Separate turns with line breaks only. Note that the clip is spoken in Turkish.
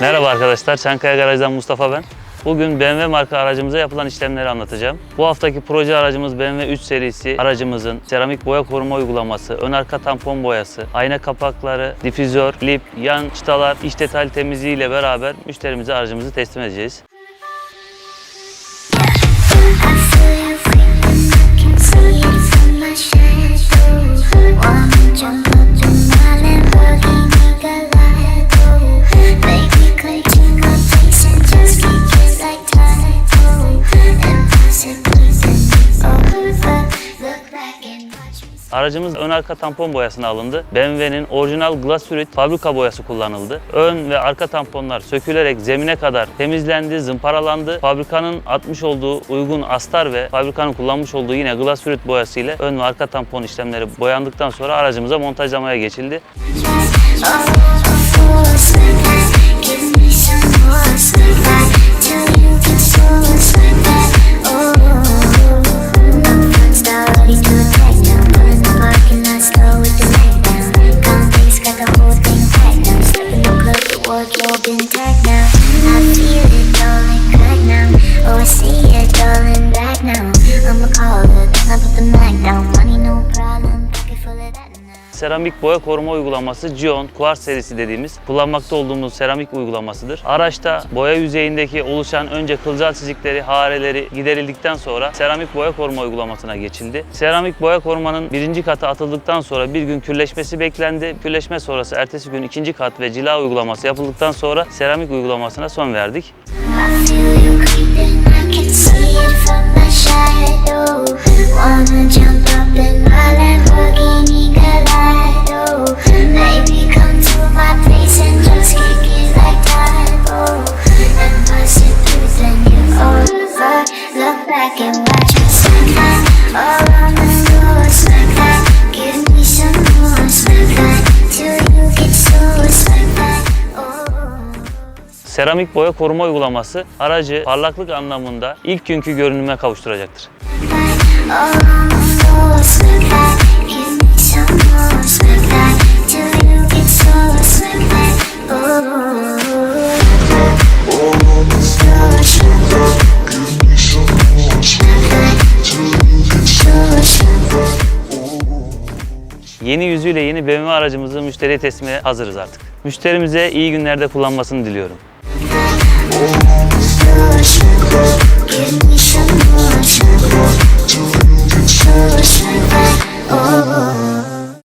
Merhaba arkadaşlar, Çankaya Garaj'dan Mustafa ben. Bugün BMW marka aracımıza yapılan işlemleri anlatacağım. Bu haftaki proje aracımız BMW 3 serisi aracımızın seramik boya koruma uygulaması, ön arka tampon boyası, ayna kapakları, difüzör, lip, yan çıtalar, iç detay temizliği ile beraber müşterimize aracımızı teslim edeceğiz. Aracımız ön arka tampon boyasına alındı. BMW'nin orijinal glasurit fabrika boyası kullanıldı. Ön ve arka tamponlar sökülerek zemine kadar temizlendi, zımparalandı. Fabrikanın atmış olduğu uygun astar ve fabrikanın kullanmış olduğu yine glasurit boyası ile ön ve arka tampon işlemleri boyandıktan sonra aracımıza montajlamaya geçildi. Seramik boya koruma uygulaması Gion Quartz serisi dediğimiz kullanmakta olduğumuz seramik uygulamasıdır. Araçta boya yüzeyindeki oluşan önce kılcal çizikleri, hareleri giderildikten sonra seramik boya koruma uygulamasına geçildi. Seramik boya korumanın birinci katı atıldıktan sonra bir gün kürleşmesi beklendi. Kürleşme sonrası ertesi gün ikinci kat ve cila uygulaması yapıldıktan sonra seramik uygulamasına son verdik.
I feel you creeping, I can see
Seramik boya koruma uygulaması aracı parlaklık anlamında ilk günkü görünüme kavuşturacaktır. Yeni yüzüyle yeni BMW aracımızı müşteriye teslimeye hazırız artık. Müşterimize iyi günlerde kullanmasını diliyorum.
Give me